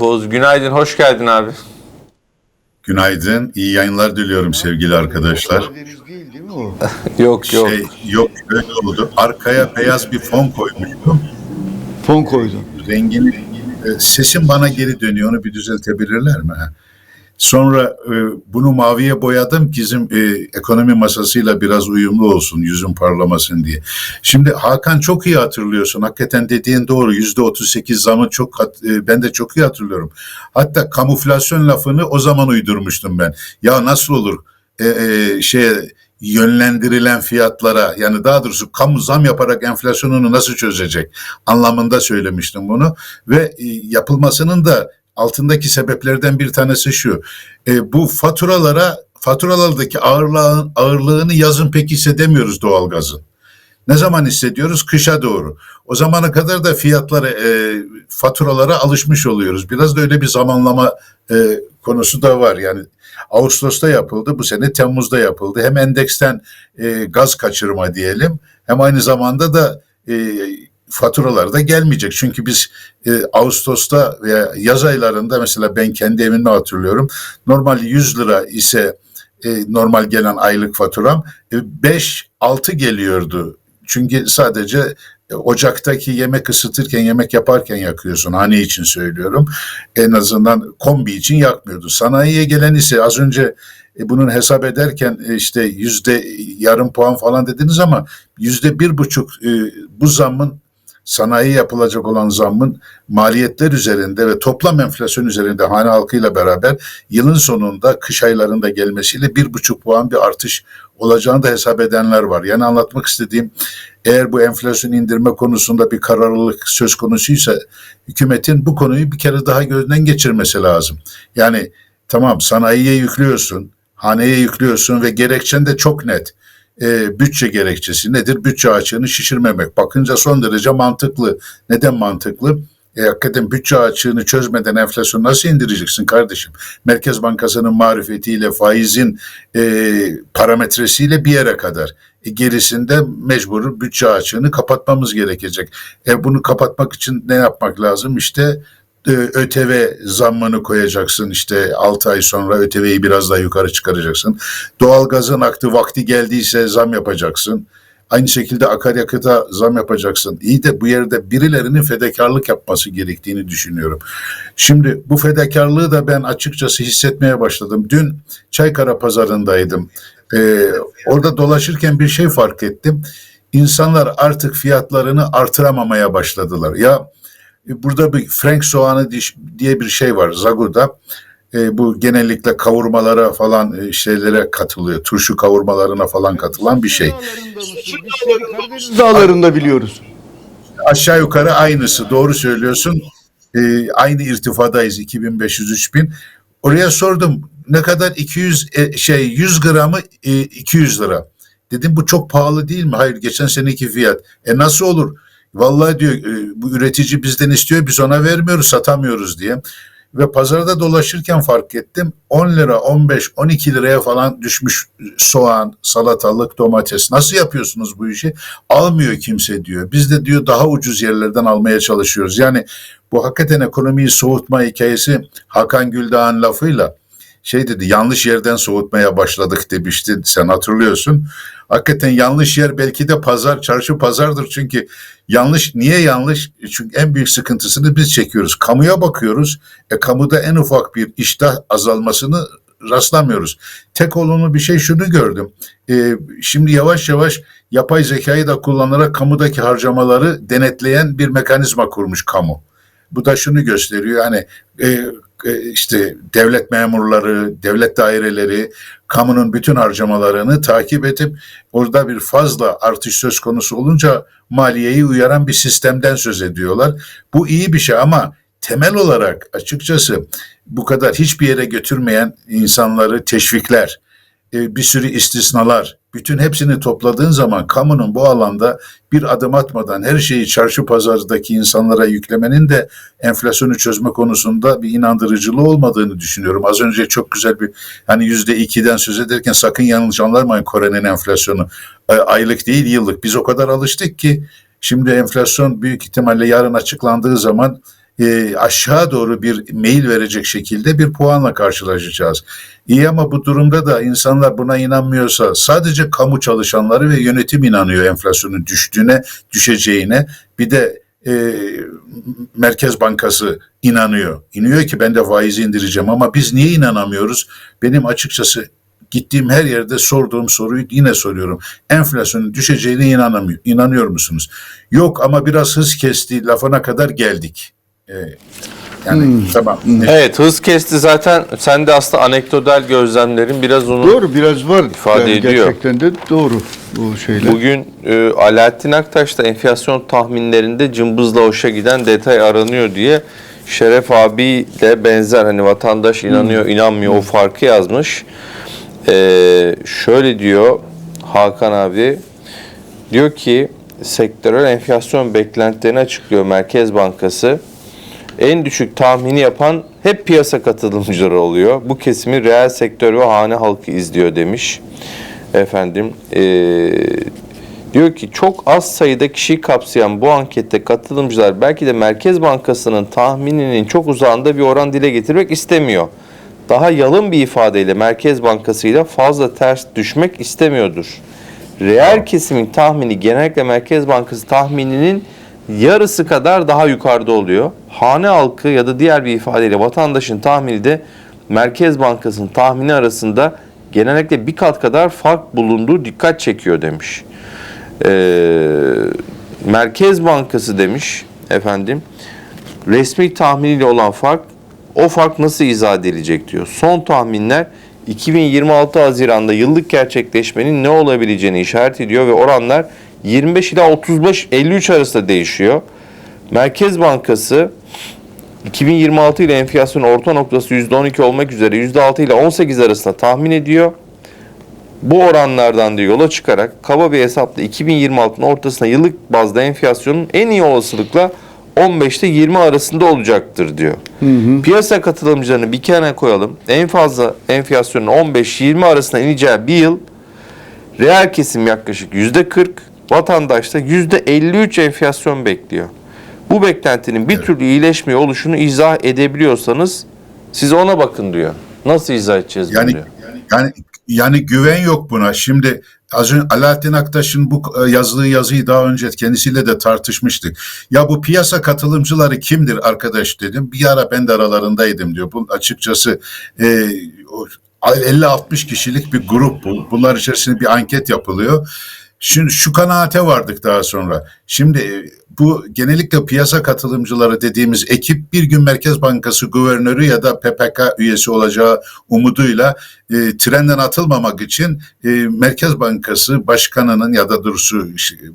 Boz günaydın, hoş geldin abi. Günaydın, iyi yayınlar diliyorum sevgili arkadaşlar. Karadeniz değil değil mi o? Yok yok. Şey, yok öyle oldu. Arkaya beyaz bir fon koymuştum. Fon koydun. Rengini, e, sesim bana geri dönüyor. Onu bir düzeltebilirler mi? Sonra e, bunu maviye boyadım ki bizim e, ekonomi masasıyla biraz uyumlu olsun, yüzüm parlamasın diye. Şimdi Hakan çok iyi hatırlıyorsun. Hakikaten dediğin doğru. Yüzde 38 zamı çok, e, ben de çok iyi hatırlıyorum. Hatta kamuflasyon lafını o zaman uydurmuştum ben. Ya nasıl olur? E, e, şey yönlendirilen fiyatlara yani daha doğrusu kamu zam yaparak enflasyonunu nasıl çözecek anlamında söylemiştim bunu ve e, yapılmasının da altındaki sebeplerden bir tanesi şu. E, bu faturalara faturalardaki ağırlığın, ağırlığını yazın pek hissedemiyoruz doğalgazın. Ne zaman hissediyoruz? Kışa doğru. O zamana kadar da fiyatlara, e, faturalara alışmış oluyoruz. Biraz da öyle bir zamanlama e, konusu da var. Yani Ağustos'ta yapıldı, bu sene Temmuz'da yapıldı. Hem endeksten e, gaz kaçırma diyelim, hem aynı zamanda da e, faturalar da gelmeyecek. Çünkü biz e, Ağustos'ta veya yaz aylarında mesela ben kendi evimde hatırlıyorum. Normal 100 lira ise e, normal gelen aylık faturam e, 5-6 geliyordu. Çünkü sadece e, ocaktaki yemek ısıtırken, yemek yaparken yakıyorsun. Hane için söylüyorum. En azından kombi için yakmıyordu. Sanayiye gelen ise az önce e, bunun hesap ederken e, işte yüzde yarım puan falan dediniz ama yüzde bir buçuk e, bu zammın sanayi yapılacak olan zammın maliyetler üzerinde ve toplam enflasyon üzerinde hane halkıyla beraber yılın sonunda kış aylarında gelmesiyle bir buçuk puan bir artış olacağını da hesap edenler var. Yani anlatmak istediğim eğer bu enflasyon indirme konusunda bir kararlılık söz konusuysa hükümetin bu konuyu bir kere daha gözden geçirmesi lazım. Yani tamam sanayiye yüklüyorsun, haneye yüklüyorsun ve gerekçen de çok net e, bütçe gerekçesi nedir? Bütçe açığını şişirmemek. Bakınca son derece mantıklı. Neden mantıklı? E, hakikaten bütçe açığını çözmeden enflasyonu nasıl indireceksin kardeşim? Merkez Bankası'nın marifetiyle, faizin e, parametresiyle bir yere kadar. E, gerisinde mecbur bütçe açığını kapatmamız gerekecek. E, bunu kapatmak için ne yapmak lazım? İşte ÖTV zammını koyacaksın işte 6 ay sonra ÖTV'yi biraz daha yukarı çıkaracaksın. Doğalgazın aklı vakti geldiyse zam yapacaksın. Aynı şekilde akaryakıta zam yapacaksın. İyi de bu yerde birilerinin fedakarlık yapması gerektiğini düşünüyorum. Şimdi bu fedakarlığı da ben açıkçası hissetmeye başladım. Dün Çaykara pazarındaydım. Ee, orada dolaşırken bir şey fark ettim. İnsanlar artık fiyatlarını artıramamaya başladılar. Ya Burada bir Frank soğanı diye bir şey var Zagur'da. E, bu genellikle kavurmalara falan e, şeylere katılıyor. Turşu kavurmalarına falan katılan bir şey. Karadeniz dağlarında biliyoruz. Aşağı yukarı aynısı. Doğru söylüyorsun. E, aynı irtifadayız 2500-3000. Oraya sordum ne kadar 200 e, şey 100 gramı e, 200 lira. Dedim bu çok pahalı değil mi? Hayır geçen seneki fiyat. E nasıl olur? Vallahi diyor e, bu üretici bizden istiyor biz ona vermiyoruz satamıyoruz diye. Ve pazarda dolaşırken fark ettim 10 lira 15 12 liraya falan düşmüş soğan, salatalık, domates. Nasıl yapıyorsunuz bu işi? Almıyor kimse diyor. Biz de diyor daha ucuz yerlerden almaya çalışıyoruz. Yani bu hakikaten ekonomiyi soğutma hikayesi Hakan Güldağ'ın lafıyla şey dedi yanlış yerden soğutmaya başladık demişti sen hatırlıyorsun. Hakikaten yanlış yer belki de pazar, çarşı pazardır çünkü yanlış niye yanlış? Çünkü en büyük sıkıntısını biz çekiyoruz. Kamuya bakıyoruz. E kamuda en ufak bir iştah azalmasını rastlamıyoruz. Tek olumlu bir şey şunu gördüm. E, şimdi yavaş yavaş yapay zekayı da kullanarak kamudaki harcamaları denetleyen bir mekanizma kurmuş kamu. Bu da şunu gösteriyor hani e, işte devlet memurları, devlet daireleri kamunun bütün harcamalarını takip edip orada bir fazla artış söz konusu olunca maliyeyi uyaran bir sistemden söz ediyorlar. Bu iyi bir şey ama temel olarak açıkçası bu kadar hiçbir yere götürmeyen insanları teşvikler, e, bir sürü istisnalar, bütün hepsini topladığın zaman kamunun bu alanda bir adım atmadan her şeyi çarşı pazardaki insanlara yüklemenin de enflasyonu çözme konusunda bir inandırıcılığı olmadığını düşünüyorum. Az önce çok güzel bir hani yüzde ikiden söz ederken sakın yanlış anlamayın Kore'nin enflasyonu. E, Aylık değil yıllık. Biz o kadar alıştık ki şimdi enflasyon büyük ihtimalle yarın açıklandığı zaman e, aşağı doğru bir meyil verecek şekilde bir puanla karşılaşacağız. İyi ama bu durumda da insanlar buna inanmıyorsa sadece kamu çalışanları ve yönetim inanıyor enflasyonun düştüğüne, düşeceğine. Bir de e, Merkez Bankası inanıyor. İnanıyor ki ben de faizi indireceğim ama biz niye inanamıyoruz? Benim açıkçası gittiğim her yerde sorduğum soruyu yine soruyorum. Enflasyonun düşeceğine inanamıyor, inanıyor musunuz? Yok ama biraz hız kesti lafına kadar geldik. Ee, yani tamam. Evet hız kesti zaten sen de aslında anekdotal gözlemlerin biraz onu Doğru biraz var. İfade Yani ediyor. Gerçekten de doğru bu şeyler. Bugün e, Alaaddin Aktaş da enflasyon tahminlerinde cımbızla hoşa giden detay aranıyor diye Şeref abi de benzer hani vatandaş inanıyor inanmıyor o farkı yazmış. E, şöyle diyor Hakan abi diyor ki sektörel enflasyon beklentilerini açıklıyor Merkez Bankası. En düşük tahmini yapan hep piyasa katılımcıları oluyor. Bu kesimi reel sektör ve hane halkı izliyor demiş. Efendim eee, diyor ki çok az sayıda kişiyi kapsayan bu ankette katılımcılar belki de Merkez Bankası'nın tahmininin çok uzağında bir oran dile getirmek istemiyor. Daha yalın bir ifadeyle Merkez Bankası ile fazla ters düşmek istemiyordur. Reel kesimin tahmini genellikle Merkez Bankası tahmininin yarısı kadar daha yukarıda oluyor. Hane halkı ya da diğer bir ifadeyle vatandaşın tahmini de Merkez Bankası'nın tahmini arasında genellikle bir kat kadar fark bulunduğu dikkat çekiyor demiş. Ee, Merkez Bankası demiş efendim resmi tahminiyle olan fark o fark nasıl izah edilecek diyor. Son tahminler 2026 Haziran'da yıllık gerçekleşmenin ne olabileceğini işaret ediyor ve oranlar 25 ila 35 53 arasında değişiyor. Merkez Bankası 2026 ile enflasyon orta noktası %12 olmak üzere %6 ile 18 arasında tahmin ediyor. Bu oranlardan da yola çıkarak kaba bir hesapla 2026'nın ortasında yıllık bazda enflasyonun en iyi olasılıkla 15 ile 20 arasında olacaktır diyor. Piyasa katılımcılarını bir kenara koyalım. En fazla enflasyonun 15-20 arasında ineceği bir yıl reel kesim yaklaşık %40, vatandaş da %53 enflasyon bekliyor. Bu beklentinin bir türlü iyileşmiyor oluşunu izah edebiliyorsanız siz ona bakın diyor. Nasıl izah edeceğiz bunu Yani diyor. yani yani güven yok buna. Şimdi az önce Alaaddin Aktaş'ın bu yazdığı yazıyı daha önce kendisiyle de tartışmıştık. Ya bu piyasa katılımcıları kimdir arkadaş dedim. Bir ara ben de aralarındaydım diyor. Bu açıkçası e, o 50-60 kişilik bir grup bu. Bunlar içerisinde bir anket yapılıyor. Şimdi şu kanaate vardık daha sonra. Şimdi e, bu genellikle piyasa katılımcıları dediğimiz ekip bir gün Merkez Bankası guvernörü ya da PPK üyesi olacağı umuduyla e, trenden atılmamak için e, Merkez Bankası başkanının ya da doğrusu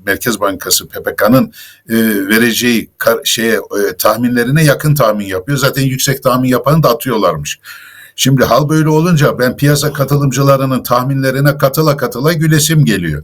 Merkez Bankası PPK'nın e, vereceği kar- şeye e, tahminlerine yakın tahmin yapıyor. Zaten yüksek tahmin yapanı da atıyorlarmış. Şimdi hal böyle olunca ben piyasa katılımcılarının tahminlerine katıla katıla gülesim geliyor.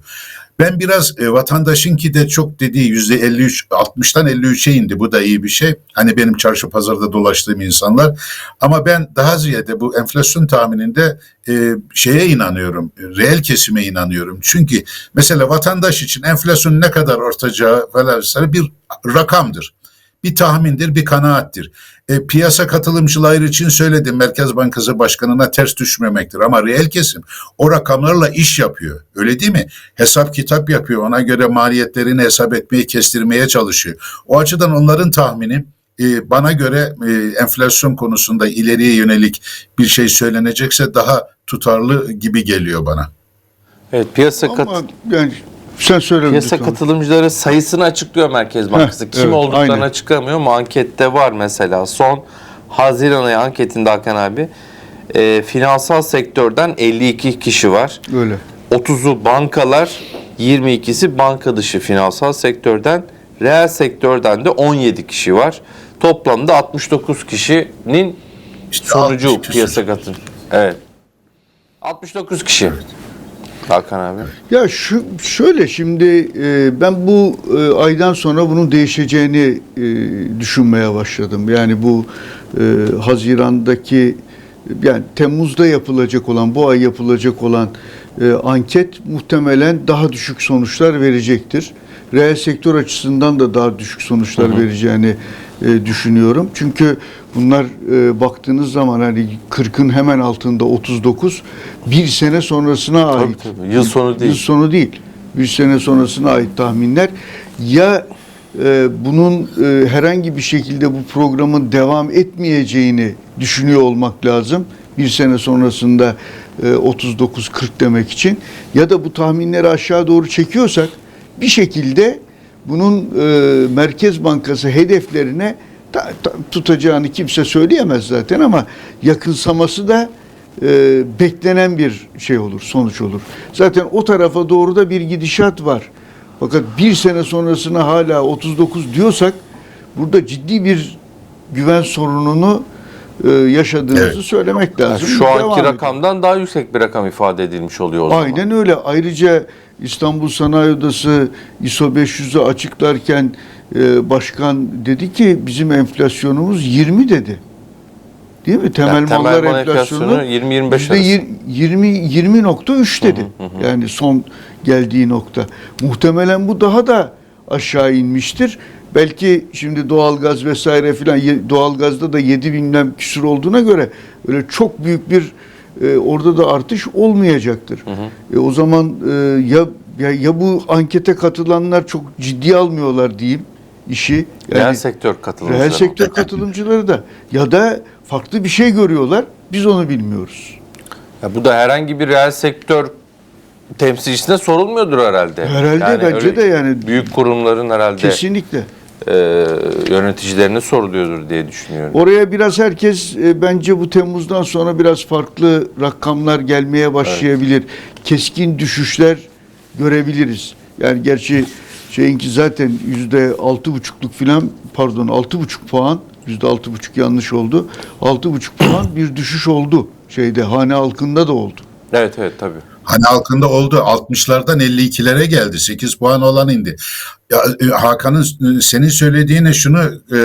Ben biraz e, vatandaşınki de çok dediği yüzde 53, 60'tan 53'e indi. Bu da iyi bir şey. Hani benim çarşı pazarda dolaştığım insanlar. Ama ben daha ziyade bu enflasyon tahmininde e, şeye inanıyorum. Reel kesime inanıyorum. Çünkü mesela vatandaş için enflasyonun ne kadar artacağı falan bir rakamdır bir tahmindir, bir kanaattir. E, piyasa katılımcıları için söyledim Merkez Bankası Başkanı'na ters düşmemektir ama reel kesim o rakamlarla iş yapıyor. Öyle değil mi? Hesap kitap yapıyor. Ona göre maliyetlerini hesap etmeye, kestirmeye çalışıyor. O açıdan onların tahmini e, bana göre e, enflasyon konusunda ileriye yönelik bir şey söylenecekse daha tutarlı gibi geliyor bana. Evet piyasa kat Ama yani sen söyle Piyasa lütfen. katılımcıları sayısını açıklıyor Merkez Bankası. Heh, Kim evet, olduklarını aynen. açıklamıyor ama ankette var mesela. Son Haziran ayı anketinde Hakan abi e, finansal sektörden 52 kişi var. Öyle. 30'u bankalar, 22'si banka dışı finansal sektörden, reel sektörden de 17 kişi var. Toplamda 69 kişinin İşte sonucu 60 küsur. piyasa katılım. Evet. 69 kişi. Hakan abi. Ya şu şöyle şimdi e, ben bu e, aydan sonra bunun değişeceğini e, düşünmeye başladım. Yani bu e, Haziran'daki yani Temmuz'da yapılacak olan bu ay yapılacak olan e, anket muhtemelen daha düşük sonuçlar verecektir. Reel sektör açısından da daha düşük sonuçlar vereceğini e, düşünüyorum. Çünkü bunlar e, baktığınız zaman hani 40'ın hemen altında 39 bir sene sonrasına ait. tabii. Yıl sonu değil. Yıl sonu değil. Bir sene sonrasına ait tahminler. Ya e, bunun e, herhangi bir şekilde bu programın devam etmeyeceğini düşünüyor olmak lazım. Bir sene sonrasında e, 39-40 demek için. Ya da bu tahminleri aşağı doğru çekiyorsak bir şekilde bunun e, Merkez Bankası hedeflerine ta- ta- tutacağını kimse söyleyemez zaten ama yakınsaması da e, beklenen bir şey olur, sonuç olur. Zaten o tarafa doğru da bir gidişat var. Fakat bir sene sonrasına hala 39 diyorsak burada ciddi bir güven sorununu e, yaşadığımızı Evet. söylemek lazım. şu Devam anki edelim. rakamdan daha yüksek bir rakam ifade edilmiş oluyor o zaman. Aynen öyle. Ayrıca İstanbul Sanayi Odası ISO 500'ü açıklarken e, başkan dedi ki bizim enflasyonumuz 20 dedi. Değil mi? Temel Yani temel mallar mal enflasyonu enflasyonu 20-25 yüzde arası. yir- 20 20.3 dedi. Yani son geldiği nokta. Muhtemelen bu daha da aşağı inmiştir. Belki şimdi doğalgaz vesaire filan doğalgazda da 7 bilmem küsur olduğuna göre öyle çok büyük bir e, orada da artış olmayacaktır. E, o zaman e, ya, ya ya bu ankete katılanlar çok ciddiye almıyorlar diyeyim işi. Reel sektör katılımcıları. Reel sektör katılımcıları da ya da farklı bir şey görüyorlar. Biz onu bilmiyoruz. Ya bu da herhangi bir reel sektör temsilcisine sorulmuyordur herhalde. Herhalde, bence öyle de yani. Büyük kurumların herhalde Kesinlikle. E, yöneticilerine soruluyordur diye düşünüyorum. Oraya biraz herkes e, bence bu Temmuz'dan sonra biraz farklı rakamlar gelmeye başlayabilir. Keskin düşüşler görebiliriz. Yani gerçi şeyinki zaten yüzde altı buçukluk filan pardon altı buçuk puan yüzde altı buçuk yanlış oldu. Altı buçuk puan bir düşüş oldu şeyde hane halkında da oldu. Evet evet tabii. Hani halkında oldu 60'lardan 52'lere geldi. 8 puan olan indi. Ya, e, Hakan'ın e, senin söylediğine şunu e,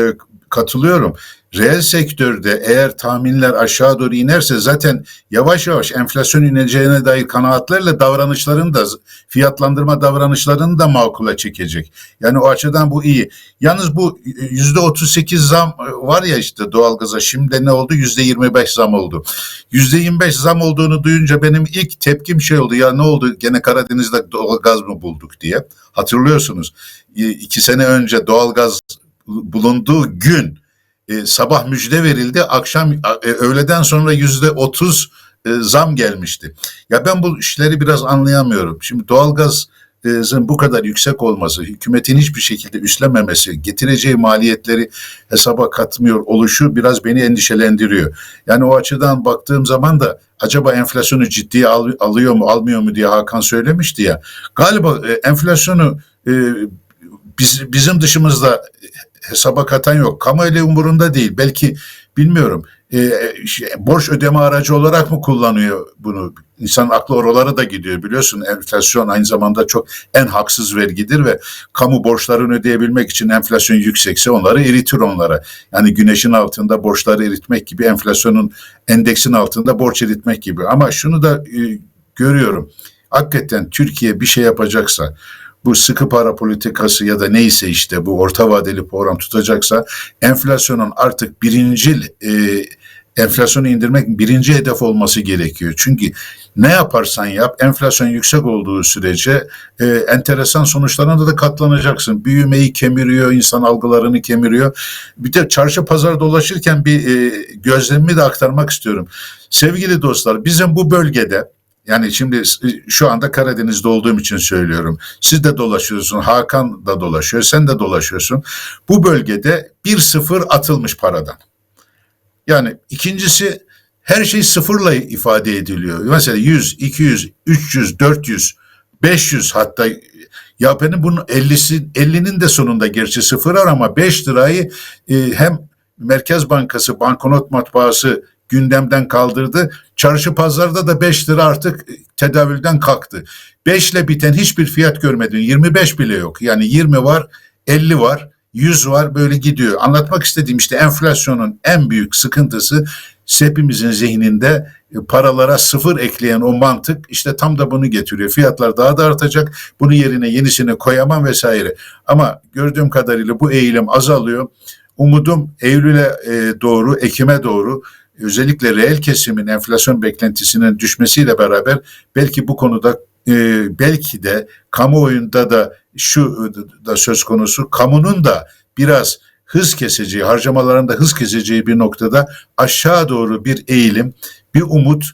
katılıyorum. Reel sektörde eğer tahminler aşağı doğru inerse zaten yavaş yavaş enflasyon ineceğine dair kanaatlerle davranışların da fiyatlandırma davranışlarını da makula çekecek. Yani o açıdan bu iyi. Yalnız bu yüzde 38 zam e, var ya işte doğalgaza şimdi ne oldu? Yüzde 25 zam oldu. Yüzde 25 zam olduğunu duyunca benim ilk tepkim şey oldu. Ya ne oldu gene Karadeniz'de doğalgaz mı bulduk diye. Hatırlıyorsunuz. E, iki sene önce doğalgaz bulunduğu gün e, sabah müjde verildi. Akşam e, öğleden sonra yüzde 30 e, zam gelmişti. Ya ben bu işleri biraz anlayamıyorum. Şimdi doğalgaz bu kadar yüksek olması, hükümetin hiçbir şekilde üstlenmemesi, getireceği maliyetleri hesaba katmıyor oluşu biraz beni endişelendiriyor. Yani o açıdan baktığım zaman da acaba enflasyonu ciddiye al, alıyor mu, almıyor mu diye Hakan söylemişti ya. Galiba e, enflasyonu e, biz, bizim dışımızda hesaba katan yok. Kamuoyu umurunda değil. Belki bilmiyorum. E, şey, borç ödeme aracı olarak mı kullanıyor bunu? İnsan aklı oralara da gidiyor biliyorsun. Enflasyon aynı zamanda çok en haksız vergidir ve kamu borçlarını ödeyebilmek için enflasyon yüksekse onları eritir onlara. Yani güneşin altında borçları eritmek gibi enflasyonun endeksin altında borç eritmek gibi. Ama şunu da e, görüyorum. Hakikaten Türkiye bir şey yapacaksa bu sıkı para politikası ya da neyse işte bu orta vadeli program tutacaksa enflasyonun artık birinci e, enflasyonu indirmek birinci hedef olması gerekiyor. Çünkü ne yaparsan yap enflasyon yüksek olduğu sürece e, enteresan sonuçlarına da katlanacaksın. Büyümeyi kemiriyor, insan algılarını kemiriyor. Bir de çarşı pazar dolaşırken bir e, gözlemimi de aktarmak istiyorum. Sevgili dostlar bizim bu bölgede yani şimdi şu anda Karadeniz'de olduğum için söylüyorum. Siz de dolaşıyorsun, Hakan da dolaşıyor, sen de dolaşıyorsun. Bu bölgede bir sıfır atılmış paradan. Yani ikincisi her şey sıfırla ifade ediliyor. Mesela 100, 200, 300, 400, 500 hatta benim bunun 50'si 50'nin de sonunda gerçi sıfır var ama 5 lirayı e, hem Merkez Bankası banknot matbaası gündemden kaldırdı. Çarşı pazarda da 5 lira artık tedavülden kalktı. 5 ile biten hiçbir fiyat görmedim. 25 bile yok. Yani 20 var, 50 var, 100 var böyle gidiyor. Anlatmak istediğim işte enflasyonun en büyük sıkıntısı hepimizin zihninde paralara sıfır ekleyen o mantık işte tam da bunu getiriyor. Fiyatlar daha da artacak. Bunun yerine yenisini koyamam vesaire. Ama gördüğüm kadarıyla bu eğilim azalıyor. umudum Eylül'e e, doğru, Ekim'e doğru özellikle reel kesimin enflasyon beklentisinin düşmesiyle beraber belki bu konuda e, belki de kamuoyunda da şu da söz konusu kamunun da biraz hız keseceği, harcamalarında hız keseceği bir noktada aşağı doğru bir eğilim, bir umut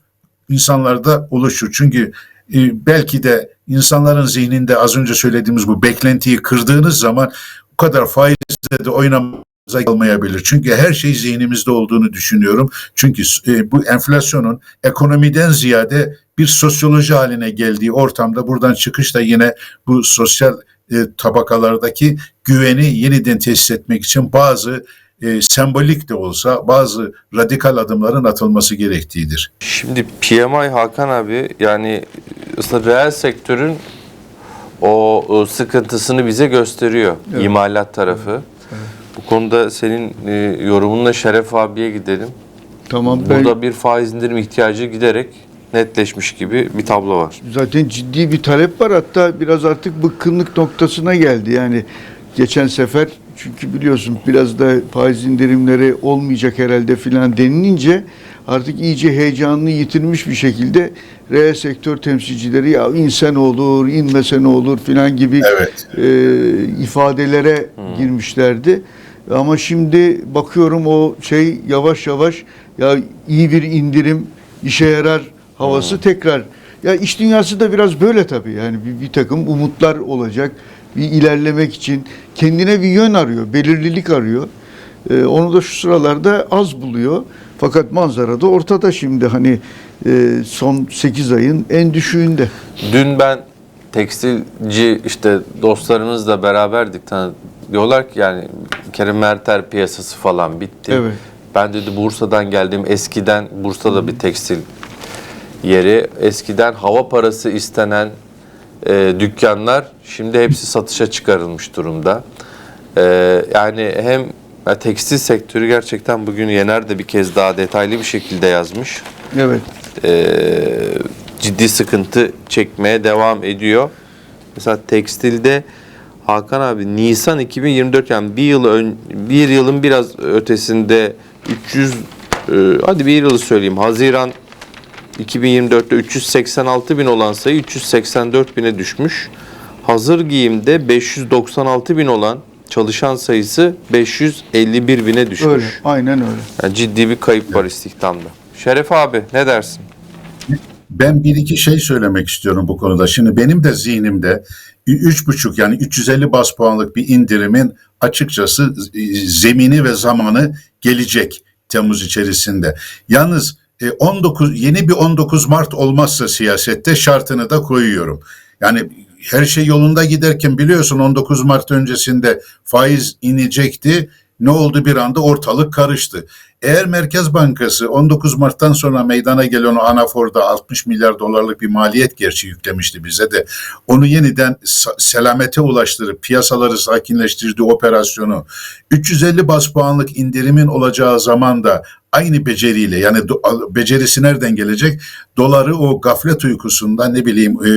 insanlarda oluşur. Çünkü e, belki de insanların zihninde az önce söylediğimiz bu beklentiyi kırdığınız zaman o kadar faizle de oynamaya kalmayabilir. Çünkü her şey zihnimizde olduğunu düşünüyorum. Çünkü e, bu enflasyonun ekonomiden ziyade bir sosyoloji haline geldiği ortamda buradan çıkış da yine bu sosyal e, tabakalardaki güveni yeniden tesis etmek için bazı e, sembolik de olsa bazı radikal adımların atılması gerektiğidir. Şimdi PMI Hakan abi yani aslında reel sektörün o, o sıkıntısını bize gösteriyor. Evet. İmalat tarafı. Bu konuda senin e, yorumunla Şeref abiye gidelim. Tamam ben Burada bir faiz indirim ihtiyacı giderek netleşmiş gibi bir tablo var. zaten ciddi bir talep var. Hatta biraz artık bıkkınlık noktasına geldi. Yani geçen sefer çünkü biliyorsun biraz da faiz indirimleri olmayacak herhalde filan denilince artık iyice heyecanını yitirmiş bir şekilde reel sektör temsilcileri ya inse ne olur, inmese ne olur filan gibi Evet. e, ifadelere girmişlerdi. Ama şimdi bakıyorum o şey yavaş yavaş ya iyi bir indirim işe yarar havası tekrar. Ya iş dünyası da biraz böyle tabii. Yani bir, bir takım umutlar olacak. Bir ilerlemek için kendine bir yön arıyor, belirlilik arıyor. E, onu da şu sıralarda az buluyor. Fakat manzara da ortada şimdi hani e, son 8 ayın en düşüğünde. Dün ben tekstilci işte dostlarımızla beraberdik. Tanı- Diyorlar ki yani kere Merter piyasası falan bitti. Evet. Ben dedi Bursa'dan geldim. Eskiden Bursa'da bir tekstil yeri. Eskiden hava parası istenen e, dükkanlar şimdi hepsi satışa çıkarılmış durumda. E, yani hem ya tekstil sektörü gerçekten bugün Yener de bir kez daha detaylı bir şekilde yazmış. Evet. E, ciddi sıkıntı çekmeye devam ediyor. Mesela tekstilde Hakan abi Nisan 2024 yani bir yıl ön, bir yılın biraz ötesinde 300 e, hadi bir yılı söyleyeyim Haziran 2024'te 386 bin olan sayı 384 bine düşmüş. Hazır giyimde 596 bin olan çalışan sayısı 551 bine düşmüş. Öyle. Aynen öyle. Yani ciddi bir kayıp var istihdamda. Şeref abi ne dersin? Ben bir iki şey söylemek istiyorum bu konuda. Şimdi benim de zihnimde üç buçuk yani 350 bas puanlık bir indirimin açıkçası e, zemini ve zamanı gelecek Temmuz içerisinde. Yalnız e, 19 yeni bir 19 Mart olmazsa siyasette şartını da koyuyorum. Yani her şey yolunda giderken biliyorsun 19 Mart öncesinde faiz inecekti. Ne oldu bir anda ortalık karıştı. Eğer Merkez Bankası 19 Mart'tan sonra meydana gelen o anaforda 60 milyar dolarlık bir maliyet gerçi yüklemişti bize de. Onu yeniden selamete ulaştırıp piyasaları sakinleştirdiği operasyonu 350 bas puanlık indirimin olacağı zaman da aynı beceriyle yani becerisi nereden gelecek? Doları o gaflet uykusundan ne bileyim e,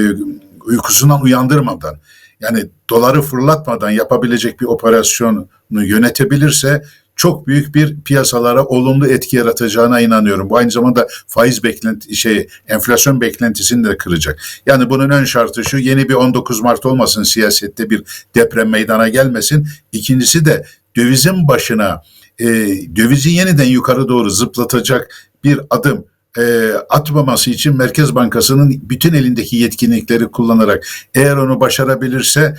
uykusundan uyandırmadan yani doları fırlatmadan yapabilecek bir operasyonu yönetebilirse çok büyük bir piyasalara olumlu etki yaratacağına inanıyorum. Bu aynı zamanda faiz beklenti şey enflasyon beklentisini de kıracak. Yani bunun ön şartı şu yeni bir 19 Mart olmasın siyasette bir deprem meydana gelmesin. İkincisi de dövizin başına e, dövizi yeniden yukarı doğru zıplatacak bir adım e, atmaması için Merkez Bankası'nın bütün elindeki yetkinlikleri kullanarak eğer onu başarabilirse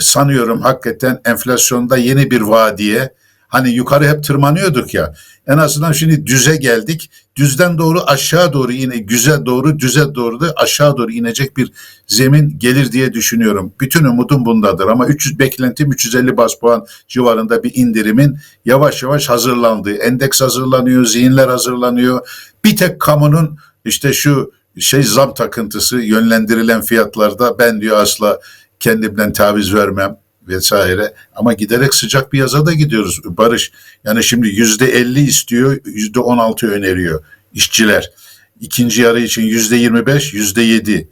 sanıyorum hakikaten enflasyonda yeni bir vadiye hani yukarı hep tırmanıyorduk ya en azından şimdi düze geldik düzden doğru aşağı doğru yine güze doğru düze doğru da aşağı doğru inecek bir zemin gelir diye düşünüyorum. Bütün umudum bundadır ama 300 beklentim 350 bas puan civarında bir indirimin yavaş yavaş hazırlandığı, endeks hazırlanıyor, zihinler hazırlanıyor. Bir tek kamunun işte şu şey zam takıntısı yönlendirilen fiyatlarda ben diyor asla kendimden taviz vermem vesaire ama giderek sıcak bir yaza da gidiyoruz Barış. Yani şimdi yüzde elli istiyor, yüzde on altı öneriyor işçiler. İkinci yarı için yüzde yirmi beş, yüzde yedi.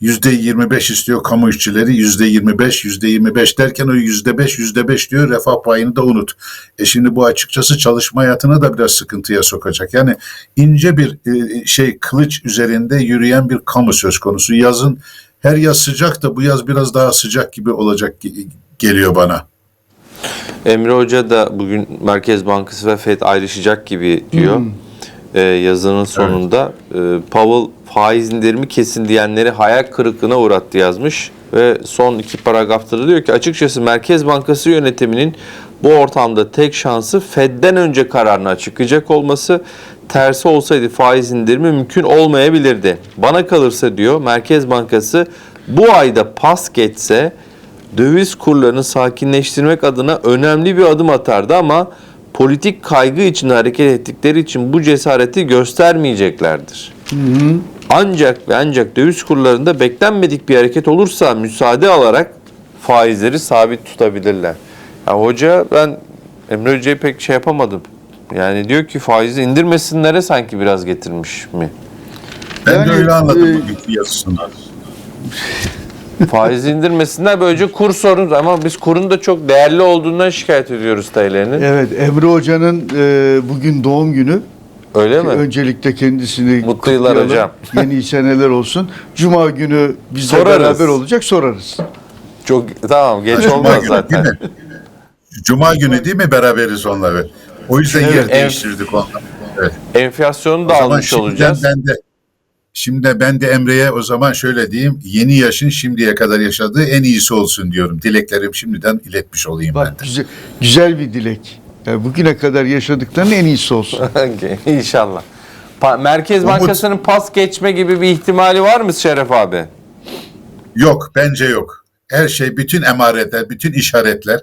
yüzde 25 istiyor kamu işçileri yüzde 25 yüzde 25 derken o yüzde 5 yüzde 5 diyor refah payını da unut. E şimdi bu açıkçası çalışma hayatına da biraz sıkıntıya sokacak. Yani ince bir e, şey kılıç üzerinde yürüyen bir kamu söz konusu. Yazın her yaz sıcak da bu yaz biraz daha sıcak gibi olacak ge- geliyor bana. Emre Hoca da bugün Merkez Bankası ve FED ayrışacak gibi diyor. Ee, yazının sonunda e, Powell faiz indirimi kesin diyenleri hayal kırıklığına uğrattı yazmış. Ve son iki paragrafta da diyor ki açıkçası Merkez Bankası yönetiminin bu ortamda tek şansı Fed'den önce kararını açıklayacak olması. Tersi olsaydı faiz indirimi mümkün olmayabilirdi. Bana kalırsa diyor Merkez Bankası bu ayda pas geçse döviz kurlarını sakinleştirmek adına önemli bir adım atardı ama politik kaygı için hareket ettikleri için bu cesareti göstermeyeceklerdir. Ancak ve ancak döviz kurlarında beklenmedik bir hareket olursa müsaade alarak faizleri sabit tutabilirler. Ya hoca ben Emre Hoca'yı pek şey yapamadım. Yani diyor ki faizi indirmesinlere sanki biraz getirmiş mi? Ben Yani, de öyle anladım e, bugünkü yazısından. Faizi indirmesinler böylece kur sorun ama biz kurun da çok değerli olduğundan şikayet ediyoruz TL'nin. Evet Emre Hoca'nın e, bugün doğum günü. Öyle mi? Öncelikle kendisini Mutlu yıllar hocam. Yeni seneler olsun. Cuma günü bizle Sorarız. beraber olacak sorarız. Çok tamam geç Cuma olmaz günü zaten. Cuma günü değil mi beraberiz onunla? O yüzden Evet, yer evet. değiştirdik onunla. Evet. Enflasyonu da zaman almış olacağız. Ben de, şimdi ben de Emre'ye o zaman şöyle diyeyim. Yeni yaşın şimdiye kadar yaşadığı en iyisi olsun diyorum. Dileklerim şimdiden iletmiş olayım ben Bak de. güzel, güzel bir dilek. Yani bugüne kadar yaşadıklarının en iyisi olsun. İnşallah. Pa- Merkez Umut- Bankası'nın pas geçme gibi bir ihtimali var mı Şeref abi? Yok bence yok. Her şey bütün emaretler, bütün işaretler,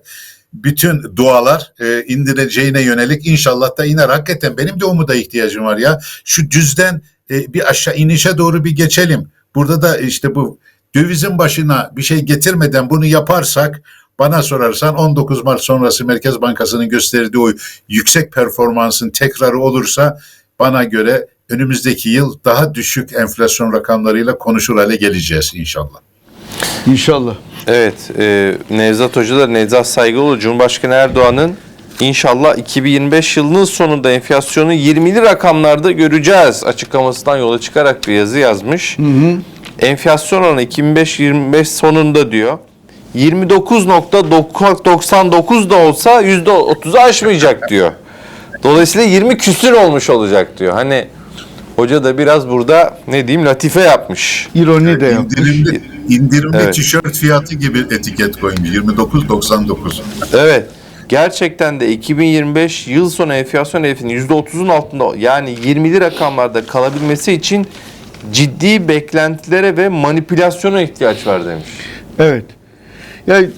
bütün dualar e, indireceğine yönelik inşallah da iner. Hakikaten benim de umuda ihtiyacım var ya. Şu düzden e, bir aşağı inişe doğru bir geçelim. Burada da işte bu dövizin başına bir şey getirmeden bunu yaparsak bana sorarsan 19 Mart sonrası Merkez Bankası'nın gösterdiği o yüksek performansın tekrarı olursa bana göre önümüzdeki yıl daha düşük enflasyon rakamlarıyla konuşur hale geleceğiz inşallah. İnşallah. Evet, e, Nevzat Hoca da Nevzat Saygıoğlu Cumhurbaşkanı Erdoğan'ın inşallah 2025 yılının sonunda enflasyonu 20'li rakamlarda göreceğiz açıklamasından yola çıkarak bir yazı yazmış. Enflasyon oranı 2025 sonunda diyor 29.99 da olsa %30'u aşmayacak diyor. Dolayısıyla 20 küsür olmuş olacak diyor. Hani hoca da biraz burada ne diyeyim latife yapmış. İroni de yapmış. İndirimli, Evet. tişört fiyatı gibi etiket koymuş. 29.99. Evet. Gerçekten de 2025 yıl sonu enflasyon hedefinin %30'un altında yani 20'li rakamlarda kalabilmesi için ciddi beklentilere ve manipülasyona ihtiyaç var demiş. Evet. Yani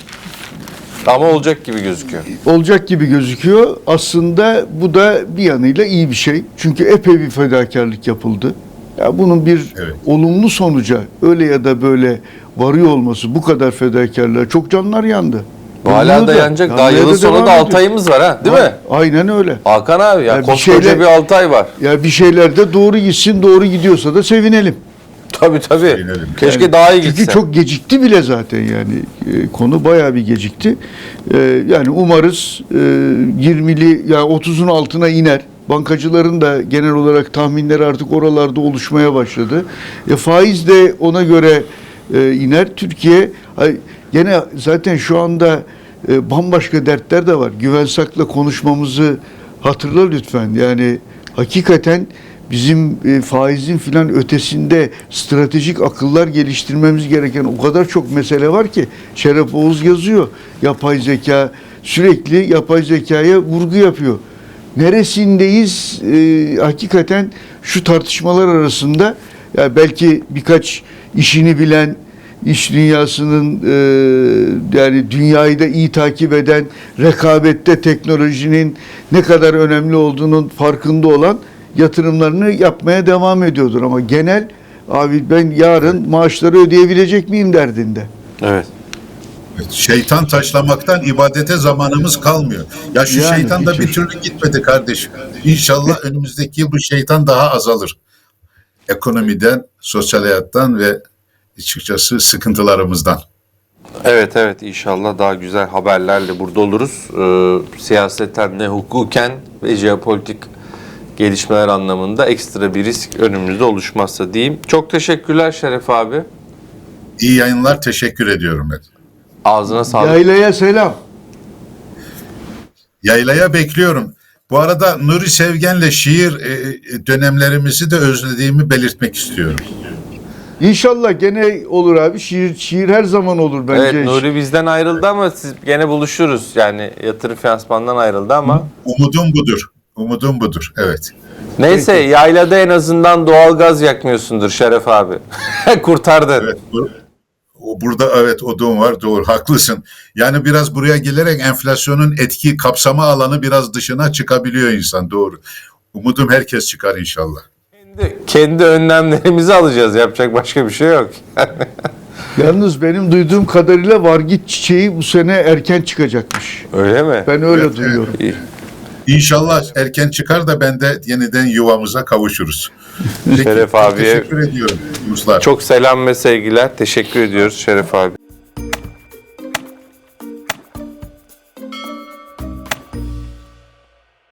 Ama olacak gibi gözüküyor. olacak gibi gözüküyor. Aslında bu da bir yanıyla iyi bir şey. Çünkü epey bir fedakarlık yapıldı. Ya bunun bir Evet. olumlu sonuca öyle ya da böyle varıyor olması bu kadar fedakarlığa çok canlar yandı. Hala da yanacak. Daha yılın da sonunda devam 6 ediyor. ayımız var ha değil mi? Aynen öyle. Hakan abi ya, Ya bir koskoca şeyler- bir 6 ay var. Ya bir şeyler de doğru gitsin, doğru gidiyorsa da sevinelim. Tabii tabii. Sevinelim. Keşke Yani daha iyi Çünkü gitse. çok gecikti bile zaten yani E, konu bayağı bir gecikti. E, yani umarız e, 20'li ya 30'un altına iner. Bankacıların da genel olarak tahminleri artık oralarda oluşmaya başladı. E, faiz de ona göre e, iner. Türkiye gene zaten şu anda e, bambaşka dertler de var. Güven Sak'la konuşmamızı hatırla lütfen. Yani hakikaten bizim e, faizin filan ötesinde stratejik akıllar geliştirmemiz gereken o kadar çok mesele var ki Şeref Oğuz yazıyor. Yapay zeka sürekli yapay zekaya vurgu yapıyor. Neresindeyiz e, hakikaten şu tartışmalar arasında ya belki birkaç işini bilen iş dünyasının e, yani dünyayı da iyi takip eden rekabette teknolojinin ne kadar önemli olduğunun farkında olan yatırımlarını yapmaya devam ediyordur ama genel abi ben yarın maaşları ödeyebilecek miyim derdinde. Evet. Şeytan taşlamaktan ibadete zamanımız kalmıyor. Ya şu Yani şeytan da hiç- bir türlü gitmedi kardeşim. İnşallah önümüzdeki yıl bu şeytan daha azalır. Ekonomiden, sosyal hayattan ve açıkçası sıkıntılarımızdan. Evet evet inşallah daha güzel haberlerle burada oluruz. Ee, siyaseten de hukuken ve jeopolitik gelişmeler anlamında ekstra bir risk önümüzde oluşmazsa diyeyim. Çok teşekkürler Şeref abi. İyi yayınlar, teşekkür ediyorum ben. Ağzına sağlık. Yaylaya selam. Yaylaya bekliyorum. Bu arada Nuri Sevgen'le şiir e, dönemlerimizi de özlediğimi belirtmek istiyorum. İnşallah gene olur abi. Şiir şiir her zaman olur bence. Evet Nuri bizden ayrıldı ama siz gene buluşuruz. Yani yatırım finansmandan ayrıldı ama. Umudum budur. Umudum budur. Evet. Neyse yaylada en azından doğal gaz yakmıyorsundur Şeref abi. Kurtardın. Evet. bu- burada evet odun var doğru haklısın. Yani biraz buraya gelerek enflasyonun etki kapsama alanı biraz dışına çıkabiliyor insan doğru. Umudum herkes çıkar inşallah. Kendi, kendi önlemlerimizi alacağız. Yapacak başka bir şey yok. Yalnız benim duyduğum kadarıyla vargit çiçeği bu sene erken çıkacakmış. Öyle mi? Ben öyle Evet, duyuyorum. İyi. İnşallah erken çıkar da ben de yeniden yuvamıza kavuşuruz. Şeref abiye Teşekkür ediyorum. Ruslar. Çok selam ve sevgiler. Teşekkür ediyoruz Şeref abi.